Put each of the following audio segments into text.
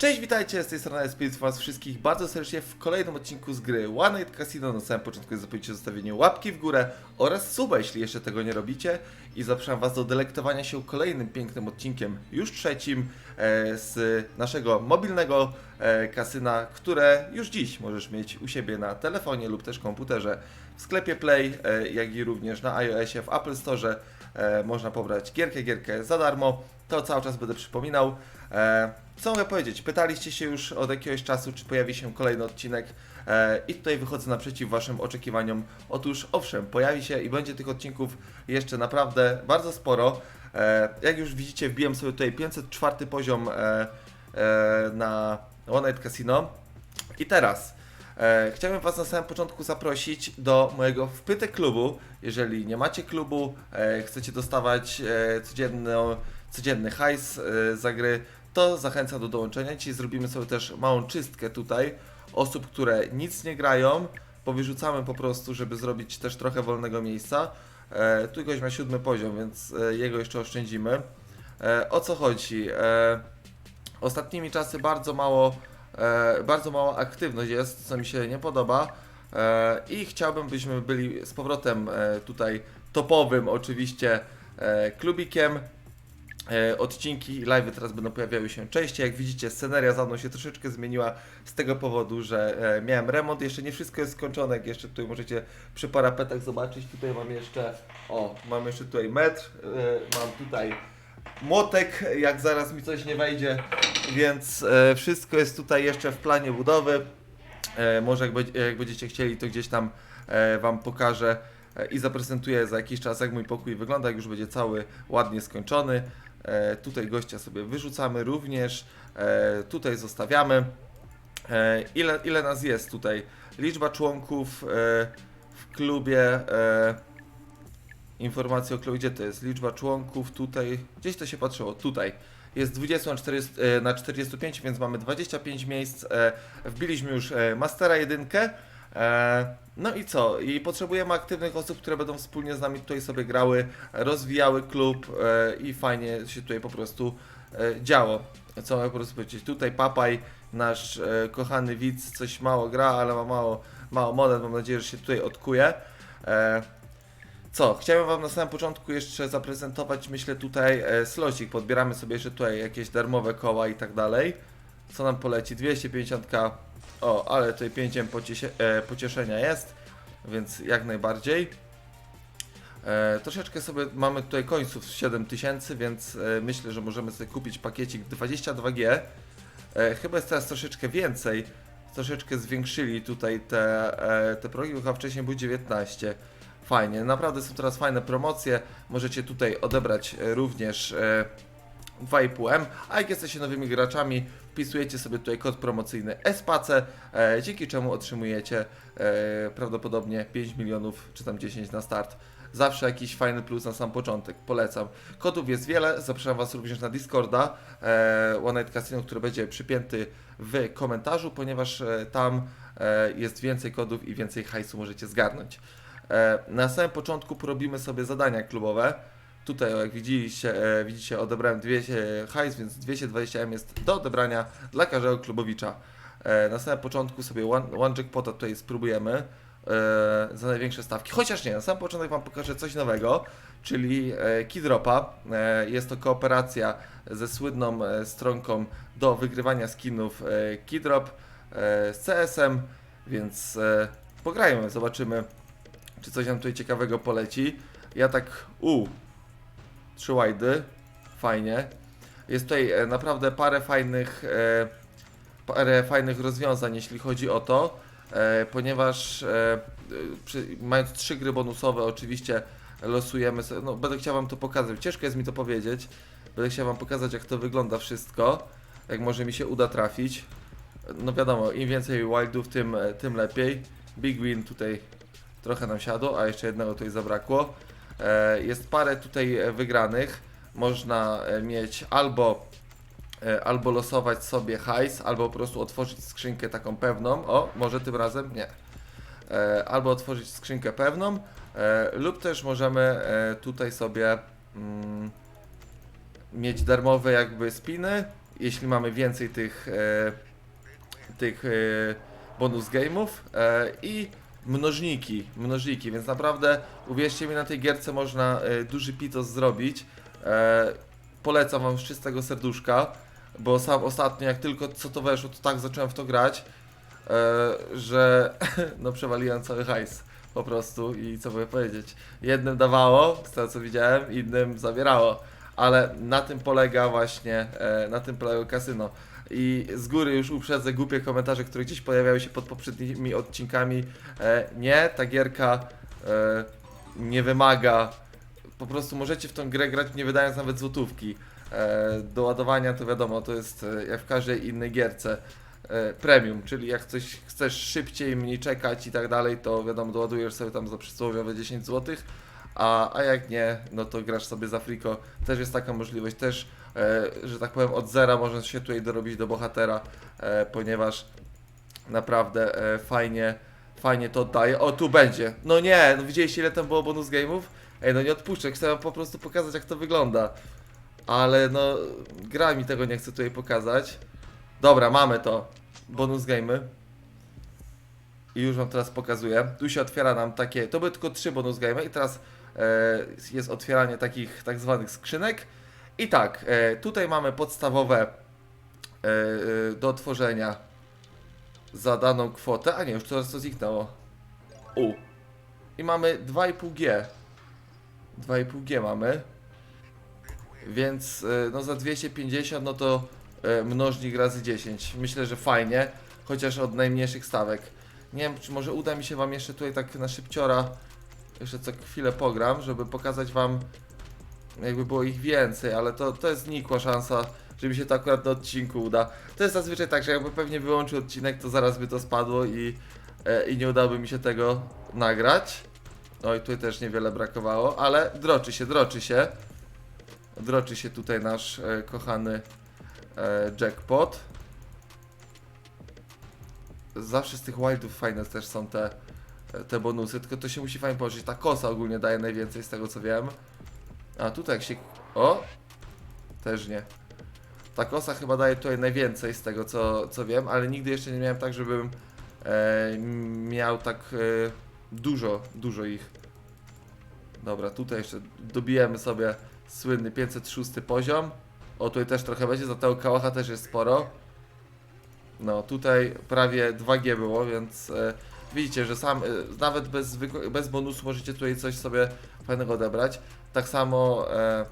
Cześć, witajcie, z tej strony Spirit was wszystkich bardzo serdecznie w kolejnym odcinku z gry One Night Casino. Na samym początku zapomnijcie o zostawieniu łapki w górę oraz suba, jeśli jeszcze tego nie robicie. I zapraszam was do delektowania się kolejnym pięknym odcinkiem, już trzecim, e, z naszego mobilnego e, kasyna, które już dziś możesz mieć u siebie na telefonie lub też komputerze w sklepie Play, e, jak i również na iOSie, w Apple Store. E, można pobrać gierkę, gierkę za darmo. To cały czas będę przypominał. E, co mogę powiedzieć? Pytaliście się już od jakiegoś czasu, czy pojawi się kolejny odcinek e, i tutaj wychodzę naprzeciw Waszym oczekiwaniom. Otóż owszem, pojawi się i będzie tych odcinków jeszcze naprawdę bardzo sporo. E, jak już widzicie, wbiłem sobie tutaj 504 poziom e, e, na One Night Casino. I teraz e, chciałbym Was na samym początku zaprosić do mojego wpyty klubu. Jeżeli nie macie klubu, e, chcecie dostawać e, codzienno, codzienny hajs e, za gry, to zachęcam do dołączenia. Dzisiaj zrobimy sobie też małą czystkę tutaj osób, które nic nie grają. Powyrzucamy po prostu, żeby zrobić też trochę wolnego miejsca. E, tu gość ma siódmy poziom, więc e, jego jeszcze oszczędzimy. E, o co chodzi? E, ostatnimi czasy bardzo mało, e, bardzo mała aktywność jest, co mi się nie podoba. E, I chciałbym, byśmy byli z powrotem e, tutaj topowym oczywiście e, klubikiem. E, odcinki live teraz będą pojawiały się częściej. Jak widzicie, sceneria za mną się troszeczkę zmieniła z tego powodu, że e, miałem remont. Jeszcze nie wszystko jest skończone, jak jeszcze tutaj możecie przy parapetach zobaczyć. Tutaj mam jeszcze, o, mam jeszcze tutaj metr, e, mam tutaj młotek, jak zaraz mi coś nie wejdzie, więc wszystko jest tutaj jeszcze w planie budowy. Może jak, będzie- jak będziecie chcieli, to gdzieś tam Wam pokażę i zaprezentuję za jakiś czas, jak mój pokój wygląda, jak już będzie cały ładnie skończony. E, tutaj gościa sobie wyrzucamy również, e, tutaj zostawiamy. E, ile, ile nas jest tutaj? Liczba członków w klubie. Informacje o klubie, gdzie to jest? Liczba członków tutaj, gdzieś to się patrzyło, tutaj. Jest 20 na, 40, na 45, więc mamy 25 miejsc. Wbiliśmy już Mastera jedynkę. E, no i co? I potrzebujemy aktywnych osób, które będą wspólnie z nami tutaj sobie grały, rozwijały klub e, i fajnie się tutaj po prostu e, działo. Co mogę po prostu powiedzieć? Tutaj Papaj, nasz kochany widz, coś mało gra, ale ma mało, mało monet. Mam nadzieję, że się tutaj odkuje. Co? Chciałem Wam na samym początku jeszcze zaprezentować, myślę tutaj slosik. Podbieramy sobie jeszcze tutaj jakieś darmowe koła i tak dalej. Co nam poleci? 250k. O, ale tutaj 5 pociesie, e, pocieszenia jest, więc jak najbardziej. E, troszeczkę sobie mamy tutaj końców 7000, więc e, myślę, że możemy sobie kupić pakiecik 22G. E, chyba jest teraz troszeczkę więcej. Troszeczkę zwiększyli tutaj te, e, te progi, bo chyba wcześniej był 19. Fajnie, naprawdę są teraz fajne promocje. Możecie tutaj odebrać e, również e, 2,5M, a jak jesteście nowymi graczami, wpisujecie sobie tutaj kod promocyjny SPACE, e, dzięki czemu otrzymujecie e, prawdopodobnie 5 milionów czy tam 10 na start. Zawsze jakiś fajny plus na sam początek, polecam. Kodów jest wiele, zapraszam Was również na Discorda e, One Night Casino, który będzie przypięty w komentarzu, ponieważ e, tam e, jest więcej kodów i więcej hajsu możecie zgarnąć. E, na samym początku porobimy sobie zadania klubowe. Tutaj, jak widzicie, e, widzicie, odebrałem 200 hajs, więc 220M jest do odebrania dla każdego klubowicza. E, na samym początku sobie one, one jackpota tutaj spróbujemy e, za największe stawki. Chociaż nie, na sam początek Wam pokażę coś nowego, czyli Keydropa. E, jest to kooperacja ze słynną stronką do wygrywania skinów Keydrop e, z CS-em, więc pograjmy, zobaczymy, czy coś nam tutaj ciekawego poleci. Ja tak, u, trzy wajdy, fajnie. Jest tutaj e, naprawdę parę fajnych, e, parę fajnych rozwiązań, jeśli chodzi o to, e, ponieważ przy, mając trzy gry bonusowe, oczywiście losujemy sobie, no będę chciał Wam to pokazać, ciężko jest mi to powiedzieć, będę chciał Wam pokazać, jak to wygląda wszystko, jak może mi się uda trafić. No wiadomo, im więcej wildów, tym, tym lepiej. Big win tutaj trochę nam siadło, a jeszcze jednego tutaj zabrakło. E, Jest parę tutaj e, wygranych. Można e, mieć albo, albo losować sobie hajs, albo po prostu otworzyć skrzynkę taką pewną. O, może tym razem nie. Albo otworzyć skrzynkę pewną, lub też możemy tutaj sobie mm, mieć darmowe jakby spiny jeśli mamy więcej tych, tych bonus game'ów i mnożniki, mnożniki, więc naprawdę uwierzcie mi, na tej gierce można e, duży pitos zrobić. E, polecam wam z czystego serduszka, bo sam ostatnio jak tylko co to weszło, to tak zacząłem w to grać, e, że no przewaliłem cały hajs po prostu i co mogę powiedzieć. Jednym dawało, z tego co widziałem, innym zabierało, ale na tym polega właśnie, e, na tym polega kasyno. I z góry już uprzedzę głupie komentarze, które gdzieś pojawiały się pod poprzednimi odcinkami. E, nie, ta gierka e, nie wymaga. Po prostu możecie w tą grę grać nie wydając nawet złotówki. E, do ładowania to wiadomo, to jest e, jak w każdej innej gierce. E, premium, czyli jak coś chcesz szybciej, mniej czekać i tak dalej, to wiadomo, doładujesz sobie tam za przysłowiowe 10 zł, a, a jak nie, no to grasz sobie za friko. Też jest taka możliwość, też, że tak powiem, od zera można się tutaj dorobić do bohatera, e, ponieważ naprawdę e, fajnie, fajnie to oddaje. O, tu będzie. No nie, no widzieliście ile tam było bonus game'ów? Ej, no nie odpuszczę, chcę wam po prostu pokazać jak to wygląda. Ale no, gra mi tego nie chce tutaj pokazać. Dobra, mamy to. Bonus game'y. I już wam teraz pokazuję. Tu się otwiera nam takie, to były tylko trzy bonus game'y i teraz e, jest otwieranie takich tak zwanych skrzynek. I tak, e, tutaj mamy podstawowe e, e, do otworzenia za daną kwotę. A nie, już teraz to zniknęło. U. I mamy 2,5G. 2,5G mamy. Więc no za 250 no to mnożnik razy 10. Myślę, że fajnie, chociaż od najmniejszych stawek. Nie wiem, czy może uda mi się wam jeszcze tutaj tak na szybciora jeszcze co chwilę pogram, żeby pokazać wam jakby było ich więcej, ale to, to jest nikła szansa, że mi się to akurat na odcinku uda. To jest zazwyczaj tak, że jakby pewnie wyłączył odcinek, to zaraz by to spadło i, e, i nie udałoby mi się tego nagrać. No i tutaj też niewiele brakowało, ale droczy się, droczy się. Droczy się tutaj nasz e, kochany e, jackpot. Zawsze z tych wildów fajne też są te, te bonusy, tylko to się musi fajnie położyć. Ta kosa ogólnie daje najwięcej z tego co wiem. A tutaj jak się... O! Też nie. Ta kosa chyba daje tutaj najwięcej z tego co, co wiem, ale nigdy jeszcze nie miałem tak, żebym e, miał tak e, dużo, dużo ich. Dobra, tutaj jeszcze dobijemy sobie słynny 506 poziom. O, tutaj też trochę będzie, za tego kałacha też jest sporo. No, tutaj prawie 2G było, więc e, widzicie, że sam, e, nawet bez, bez bonusu możecie tutaj coś sobie fajnego odebrać. Tak samo, e,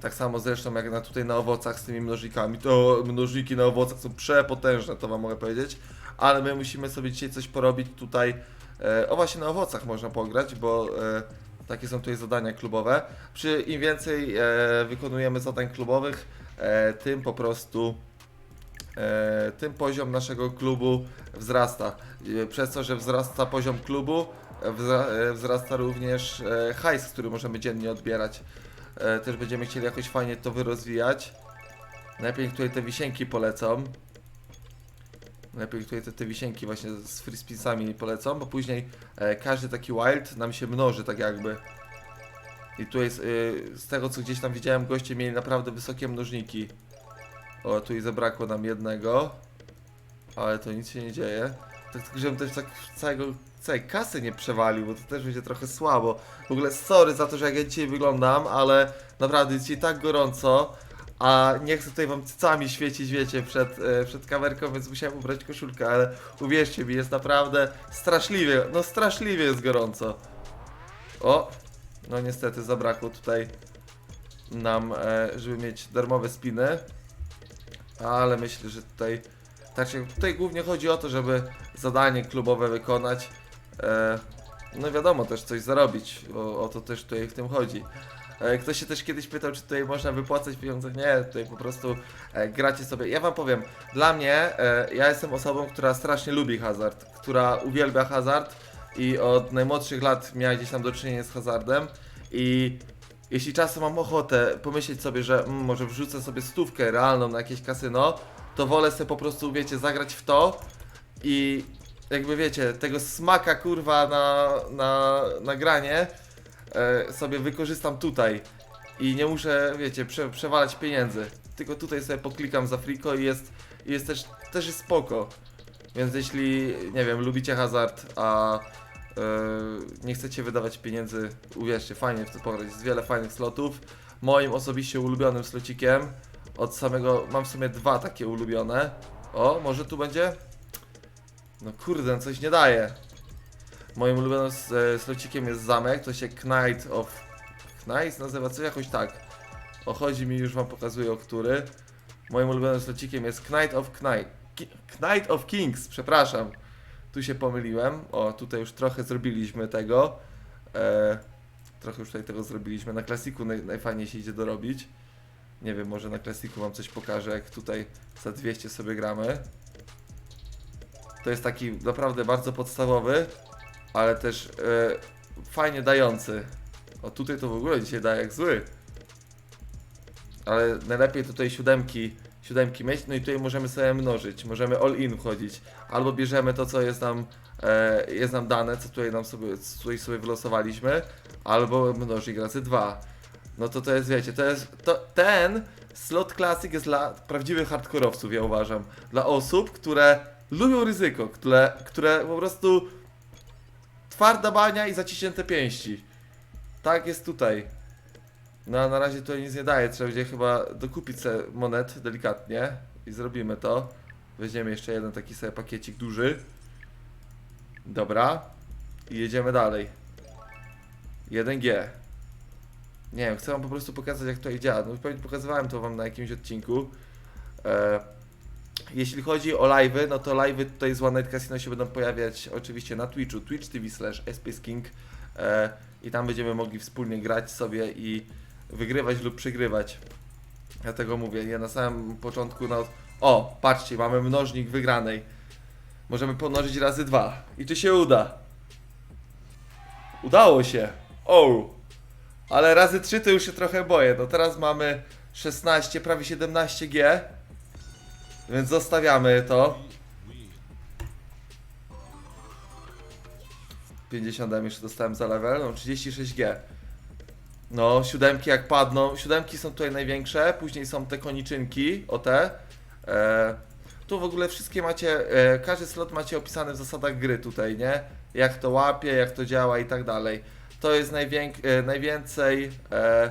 tak samo zresztą jak na tutaj na owocach z tymi mnożnikami. To mnożniki na owocach są przepotężne, to wam mogę powiedzieć. Ale my musimy sobie dzisiaj coś porobić tutaj. E, o właśnie na owocach można pograć, bo e, takie są tutaj zadania klubowe. Przy im więcej e, wykonujemy zadań klubowych, e, tym po prostu e, tym poziom naszego klubu wzrasta. E, Przez to, że wzrasta poziom klubu, wzrasta również e, hajs, który możemy dziennie odbierać. E, Też będziemy chcieli jakoś fajnie to wyrozwijać. Najpierw tutaj te wisienki polecą. Najpierw tutaj te, te wisienki właśnie z free spinsami polecą, bo później e, każdy taki wild nam się mnoży tak jakby. I z, y, z tego co gdzieś tam widziałem, goście mieli naprawdę wysokie mnożniki. O, tu i zabrakło nam jednego. Ale to nic się nie dzieje. Tak żebym też tak całego, całej kasy nie przewalił, bo to też będzie trochę słabo. W ogóle sorry za to, że jak ja dzisiaj wyglądam, ale naprawdę dzisiaj tak gorąco. A nie chcę tutaj wam cycami świecić, wiecie, przed, e, przed kamerką, więc musiałem ubrać koszulkę, ale uwierzcie mi, jest naprawdę straszliwie, no straszliwie jest gorąco. O, no niestety zabrakło tutaj nam, e, żeby mieć darmowe spiny. Ale myślę, że tutaj, tak się, tutaj głównie chodzi o to, żeby zadanie klubowe wykonać. E, no wiadomo, też coś zarobić, o, o to też tutaj w tym chodzi. E, Ktoś się też kiedyś pytał, czy tutaj można wypłacać pieniądze. Nie, tutaj po prostu e, gracie sobie. Ja wam powiem, dla mnie, e, ja jestem osobą, która strasznie lubi hazard, która uwielbia hazard i od najmłodszych lat miała gdzieś tam do czynienia z hazardem i jeśli czasem mam ochotę pomyśleć sobie, że mm, może wrzucę sobie stówkę realną na jakieś kasyno, to wolę sobie po prostu, wiecie, zagrać w to i jakby wiecie, tego smaka kurwa na, na, e, sobie wykorzystam tutaj i nie muszę, wiecie, prze, przewalać pieniędzy. tylko tutaj sobie poklikam za friko i jest, i jest też, też jest spoko. Więc jeśli, nie wiem, lubicie hazard, a yy, nie chcecie wydawać pieniędzy, uwierzcie, fajnie w to pograć, jest wiele fajnych slotów. Moim osobiście ulubionym slocikiem, od samego, mam w sumie dwa takie ulubione. O, może tu będzie? No kurde, no coś nie daje. Moim ulubionym e, slocikiem jest zamek, to się Knight of... Knight nazywa co jakoś tak. O, chodzi mi, już wam pokazuję o który. Moim ulubionym slocikiem jest Knight of Knight. Knight of Kings, przepraszam. Tu się pomyliłem. O, tutaj już trochę zrobiliśmy tego. E, trochę już tutaj tego zrobiliśmy. Na klasiku naj najfajniej się idzie dorobić. Nie wiem, może na klasiku wam coś pokażę, jak tutaj za 200 sobie gramy. To jest taki naprawdę bardzo podstawowy, ale też e, fajnie dający. O tutaj to w ogóle dzisiaj daje jak zły. Ale najlepiej tutaj siódemki, siódemki mieć, no i tutaj możemy sobie mnożyć, możemy all in wchodzić. Albo bierzemy to, co jest nam, e, jest nam dane, co tutaj nam sobie, tutaj sobie wylosowaliśmy, albo mnożyć razy dwa. No to to jest, wiecie, to jest, to, ten slot classic jest dla prawdziwych hardkorowców, ja uważam. Dla osób, które lubią ryzyko, które, które po prostu twarda bania i zaciśnięte pięści. Tak jest tutaj. No na razie to nic nie daje, trzeba będzie chyba dokupić sobie monet delikatnie i zrobimy to. Weźmiemy jeszcze jeden taki sobie pakiecik duży. Dobra. I jedziemy dalej. 1G. Nie wiem, chcę wam po prostu pokazać jak to działa. No pewnie pokazywałem to wam na jakimś odcinku. E, jeśli chodzi o live'y, no to live'y tutaj z One Night Casino się będą pojawiać oczywiście na Twitchu, twitch TV slash King e, i tam będziemy mogli wspólnie grać sobie i wygrywać lub przegrywać. Dlatego mówię, ja na samym początku, no o, patrzcie, mamy mnożnik wygranej. Możemy pomnożyć razy dwa. I czy się uda? Udało się. O! Ale razy 3 to już się trochę boję. No teraz mamy 16, prawie 17G. Więc zostawiamy to. 50 M jeszcze dostałem za level, no 36G. No, siódemki jak padną, siódemki są tutaj największe, później są te koniczynki, o te. E, tu w ogóle wszystkie macie, e, każdy slot macie opisany w zasadach gry tutaj, nie? Jak to łapie, jak to działa i tak dalej. To jest najwięk, e, najwięcej, e,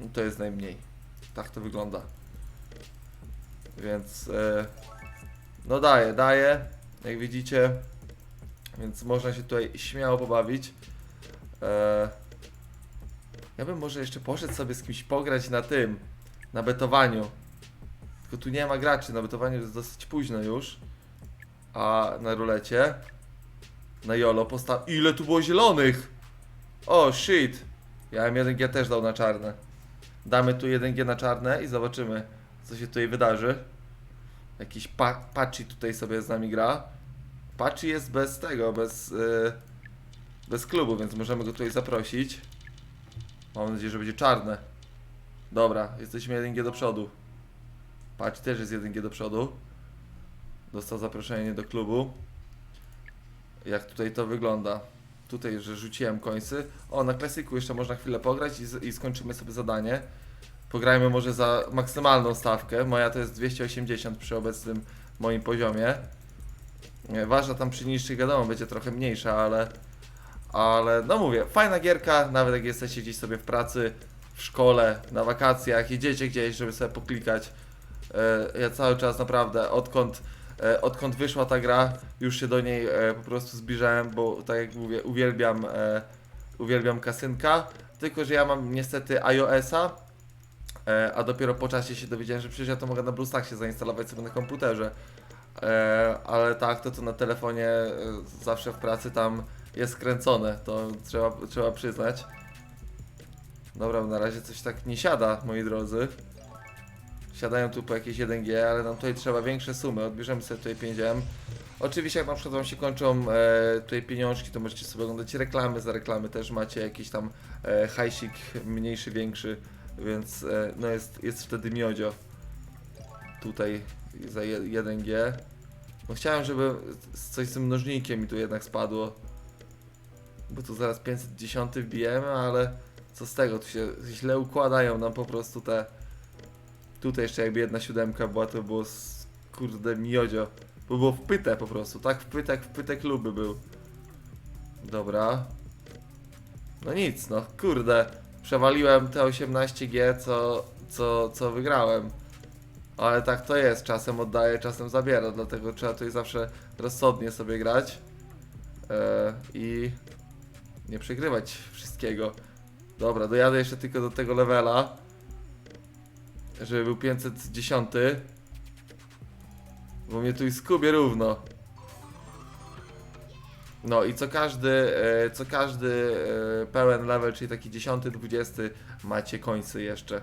no to jest najmniej. Tak to wygląda. Więc, e, no daje, daje, jak widzicie. Więc można się tutaj śmiało pobawić. E, ja bym może jeszcze poszedł sobie z kimś pograć na tym, na betowaniu. Tylko tu nie ma graczy, na betowaniu jest dosyć późno już. A na rulecie, na YOLO postaw... Ile tu było zielonych? O, shit. Ja bym 1G też dał na czarne. Damy tu 1G na czarne i zobaczymy, co się tutaj wydarzy. Jakiś pa tutaj sobie z nami gra. Patchy jest bez tego, bez, yy, bez klubu, więc możemy go tutaj zaprosić. Mam nadzieję, że będzie czarne. Dobra, jesteśmy 1G do przodu. Patch też jest 1G do przodu. Dostał zaproszenie do klubu. Jak tutaj to wygląda? Tutaj, że rzuciłem końcy. O, na klasyku jeszcze można chwilę pograć i, i skończymy sobie zadanie. Pograjmy może za maksymalną stawkę. Moja to jest 280 przy obecnym moim poziomie. Ważna tam przy niższych wiadomo będzie trochę mniejsza, ale ale no mówię, fajna gierka, nawet jak jesteście gdzieś sobie w pracy, w szkole, na wakacjach, idziecie gdzieś, żeby sobie poklikać. E, Ja cały czas naprawdę, odkąd, e, odkąd wyszła ta gra, już się do niej e, po prostu zbliżałem, bo tak jak mówię, uwielbiam, uwielbiam kasynka, tylko że ja mam niestety iOS-a, e, a dopiero po czasie się dowiedziałem, że przecież ja to mogę na BlueStackie zainstalować sobie na komputerze. E, ale tak, to co na telefonie e, zawsze w pracy tam jest skręcone, to trzeba, trzeba przyznać. Dobra, na razie coś tak nie siada, moi drodzy. Siadają tu po jakieś 1G, ale nam tutaj trzeba większe sumy. Odbierzemy sobie tutaj 5M. Oczywiście jak na przykład wam się kończą e, tutaj pieniążki, to możecie sobie oglądać reklamy. Za reklamy też macie jakiś tam e, hajsik mniejszy, większy, więc e, no jest, jest wtedy miodzio. Tutaj za 1G. No chciałem, żeby coś z tym mnożnikiem mi tu jednak spadło. Bo tu zaraz 510 wbijemy, ale co z tego, tu się źle układają nam po prostu te... Tutaj jeszcze jakby jedna siódemka była, to było z, kurde miodzio. Bo było wpyte po prostu, tak wpytek, wpytek luby był. Dobra. No nic, no kurde. Przewaliłem te 18G, co, co, co wygrałem. Ale tak to jest, czasem oddaję, czasem zabiera, dlatego trzeba tutaj zawsze rozsądnie sobie grać. E, I nie przegrywać wszystkiego. Dobra, dojadę jeszcze tylko do tego levela. Żeby był 510. Bo mnie tu i skubie równo. No i co każdy, e, co każdy e, pełen level, czyli taki 10, 20 macie końcy jeszcze. e,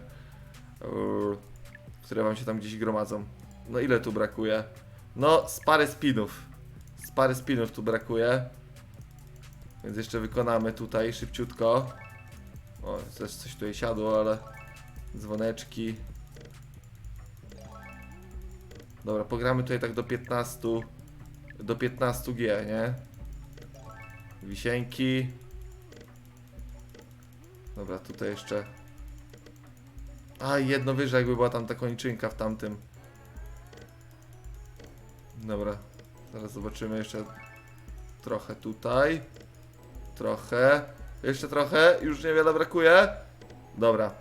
Które wam się tam gdzieś gromadzą. No ile tu brakuje? No z parę spinów. Z parę spinów tu brakuje. Więc jeszcze wykonamy tutaj szybciutko. O, też coś tutaj siadło, ale dzwoneczki. Dobra, pogramy tutaj tak do 15 do 15G, nie? Wisienki. Dobra, tutaj jeszcze. A, jedno wyżej, jakby była tam ta kończynka w tamtym. Dobra, zaraz zobaczymy jeszcze trochę tutaj. Trochę. Jeszcze trochę, już niewiele brakuje. Dobra.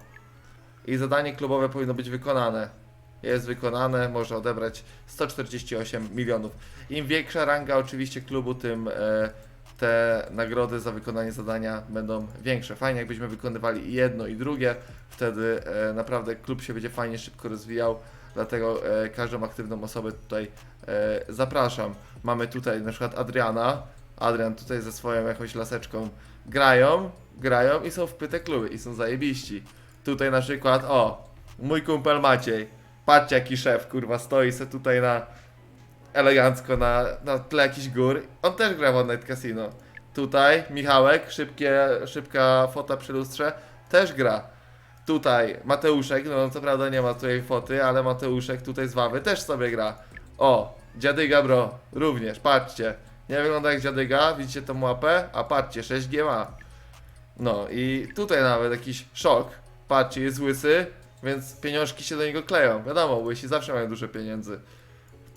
I zadanie klubowe powinno być wykonane. Jest wykonane, można odebrać 148 milionów. Im większa ranga oczywiście klubu, tym e, te nagrody za wykonanie zadania będą większe. Fajnie jakbyśmy wykonywali jedno i drugie, wtedy e, naprawdę klub się będzie fajnie szybko rozwijał, dlatego e, każdą aktywną osobę tutaj e, zapraszam. Mamy tutaj na przykład Adriana, Adrian tutaj ze swoją jakąś laseczką grają, grają i są wpyte kluby i są zajebiści. Tutaj na przykład, o, mój kumpel Maciej, patrzcie jaki szef, kurwa, stoi se tutaj na elegancko na, na tle jakichś gór. On też gra w Night Casino. Tutaj Michałek, szybkie, szybka fota przy lustrze, też gra. Tutaj Mateuszek, no co prawda nie ma tutaj foty, ale Mateuszek tutaj z Wawy też sobie gra. O, dziadyga bro, również, patrzcie. Nie wygląda jak dziadyga, widzicie tą łapę? A patrzcie, 6G ma. No i tutaj nawet jakiś szok. Patrzcie, jest łysy, więc pieniążki się do niego kleją. Wiadomo, łysi zawsze mają dużo pieniędzy.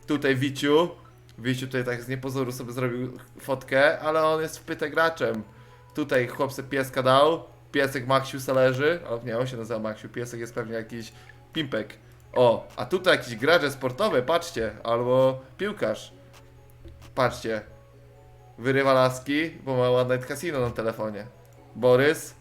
Tutaj Wiciu. Wiciu tutaj tak z niepozoru sobie zrobił fotkę, ale on jest wpyte graczem. Tutaj chłop se pieska dał. Piesek Maksiu se leży. O, nie, on się nazywa Maksiu. Piesek jest pewnie jakiś pimpek. O, a tutaj jakiś gracz sportowy, patrzcie. Albo piłkarz. Patrzcie. Wyrywa laski, bo ma One Night Casino na telefonie. Borys.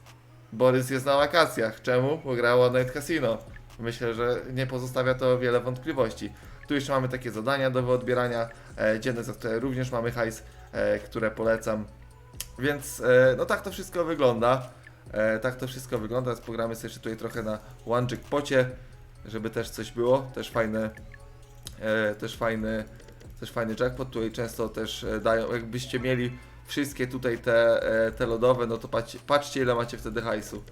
Borys jest na wakacjach. Czemu? Bo gra One Night Casino. Myślę, że nie pozostawia to wiele wątpliwości. Tu jeszcze mamy takie zadania do wyodbierania e, dzienne, za które również mamy hajs, e, które polecam. Więc e, no tak to wszystko wygląda. E, tak to wszystko wygląda. Teraz pogramy sobie jeszcze tutaj trochę na One Jackpocie, żeby też coś było. Też fajne, e, też fajny, też fajny jackpot. Tutaj często też e, dają, jakbyście mieli wszystkie tutaj te, e, te lodowe, no to patrzcie, patrzcie ile macie wtedy hajsu.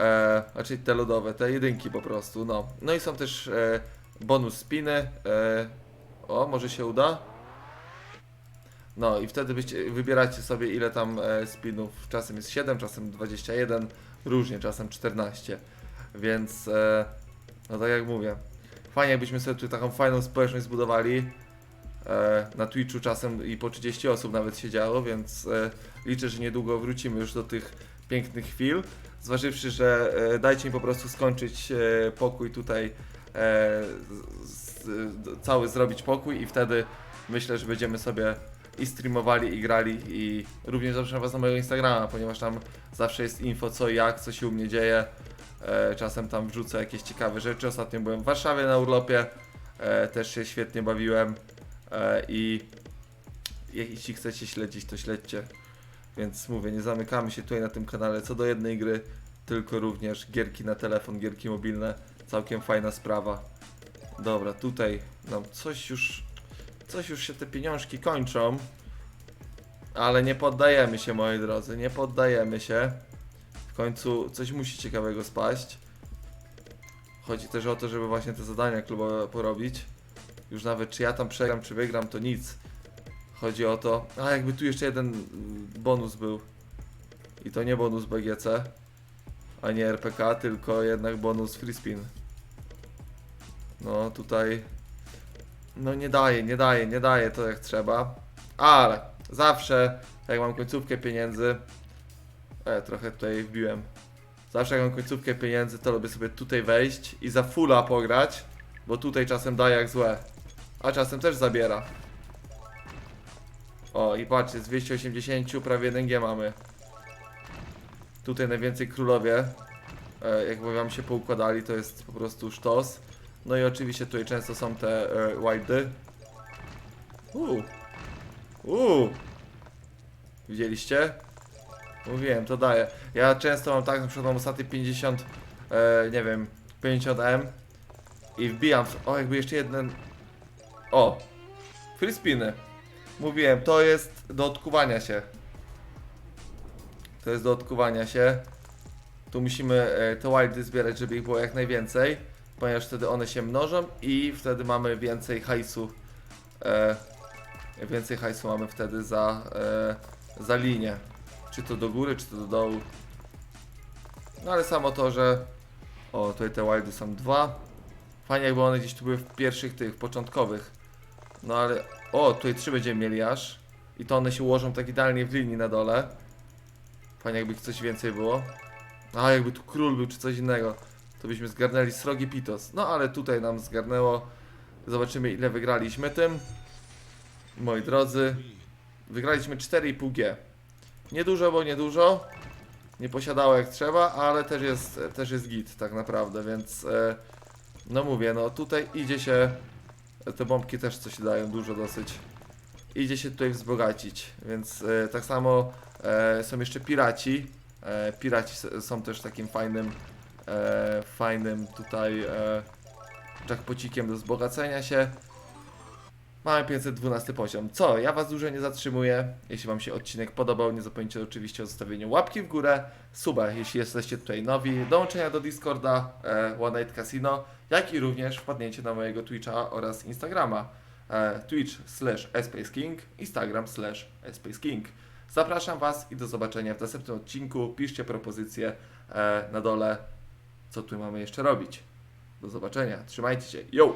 E, znaczy te lodowe, te jedynki po prostu, no. No i są też e, bonus spiny. E, o, może się uda? No i wtedy byście, wybieracie sobie ile tam e, spinów. Czasem jest 7, czasem 21, różnie, czasem 14. Więc, e, no tak jak mówię, fajnie jakbyśmy sobie tu taką fajną społeczność zbudowali. E, na Twitchu czasem i po 30 osób nawet siedziało, więc e, liczę, że niedługo wrócimy już do tych pięknych chwil. Zważywszy, że e, dajcie mi po prostu skończyć e, pokój tutaj, cały zrobić pokój i wtedy myślę, że będziemy sobie i streamowali i grali i również zapraszam was na mojego Instagrama, ponieważ tam zawsze jest info co i jak, co się u mnie dzieje. E, czasem tam wrzucę jakieś ciekawe rzeczy. Ostatnio byłem w Warszawie na urlopie, e, też się świetnie bawiłem e, i jeśli chcecie śledzić, to śledźcie. Więc mówię, nie zamykamy się tutaj na tym kanale co do jednej gry, tylko również gierki na telefon, gierki mobilne. Całkiem fajna sprawa. Dobra, tutaj nam coś już, coś już się te pieniążki kończą. Ale nie poddajemy się, moi drodzy, nie poddajemy się. W końcu coś musi ciekawego spaść. Chodzi też o to, żeby właśnie te zadania klubowe porobić. Już nawet czy ja tam przegram, czy wygram, to nic. Chodzi o to. A jakby tu jeszcze jeden bonus był. I to nie bonus BGC, a nie RPK, tylko jednak bonus free spin. No tutaj. No nie daje, nie daje, nie daje to jak trzeba. Ale zawsze jak mam końcówkę pieniędzy. E, trochę tutaj wbiłem. Zawsze jak mam końcówkę pieniędzy, to lubię sobie tutaj wejść i za fulla pograć. Bo tutaj czasem daje jak złe. A czasem też zabiera. O i patrzcie, z 280 prawie 1G mamy. Tutaj najwięcej królowie. E, jakby wam się poukładali, to jest po prostu sztos. No i oczywiście tutaj często są te e, wildy. Uuu. Uuu. Widzieliście? Mówiłem, to daje. Ja często mam tak, na przykład mam ostatnie 50, e, nie wiem, 50M i wbijam, w- o jakby jeszcze jeden, o, free spiny. Mówiłem, to jest do odkuwania się. To jest do odkuwania się. Tu musimy e, te wildy zbierać, żeby ich było jak najwięcej, ponieważ wtedy one się mnożą i wtedy mamy więcej hajsu. E, więcej hajsu mamy wtedy za, e, za linię. Czy to do góry, czy to do dołu. No ale samo to, że o tutaj te wildy są dwa. Fajnie jakby one gdzieś tu były w pierwszych tych początkowych. No ale o tutaj trzy będziemy mieli aż. I to one się ułożą tak idealnie w linii na dole. Fajnie jakby coś więcej było. A jakby tu król był czy coś innego, to byśmy zgarnęli srogi pitos. No ale tutaj nam zgarnęło. Zobaczymy ile wygraliśmy tym. Moi drodzy, wygraliśmy 4,5G. Niedużo, bo niedużo. Nie posiadało jak trzeba, ale też jest, też jest git tak naprawdę, więc e, no mówię, no tutaj idzie się, te bombki też coś dają, dużo dosyć. Idzie się tutaj wzbogacić, więc e, tak samo e, są jeszcze piraci. E, piraci są też takim fajnym, e, fajnym tutaj e, do wzbogacenia się. Mamy 512 poziom. Co? Ja Was dłużej nie zatrzymuję. Jeśli Wam się odcinek podobał, nie zapomnijcie oczywiście o zostawieniu łapki w górę, suba, jeśli jesteście tutaj nowi, dołączenia do Discorda e, One Night Casino, jak i również wpadnięcie na mojego Twitcha oraz Instagrama. E, Twitch slash King, Instagram slash King. Zapraszam Was i do zobaczenia w następnym odcinku. Piszcie propozycje e, na dole, co tu mamy jeszcze robić. Do zobaczenia. Trzymajcie się. Yo!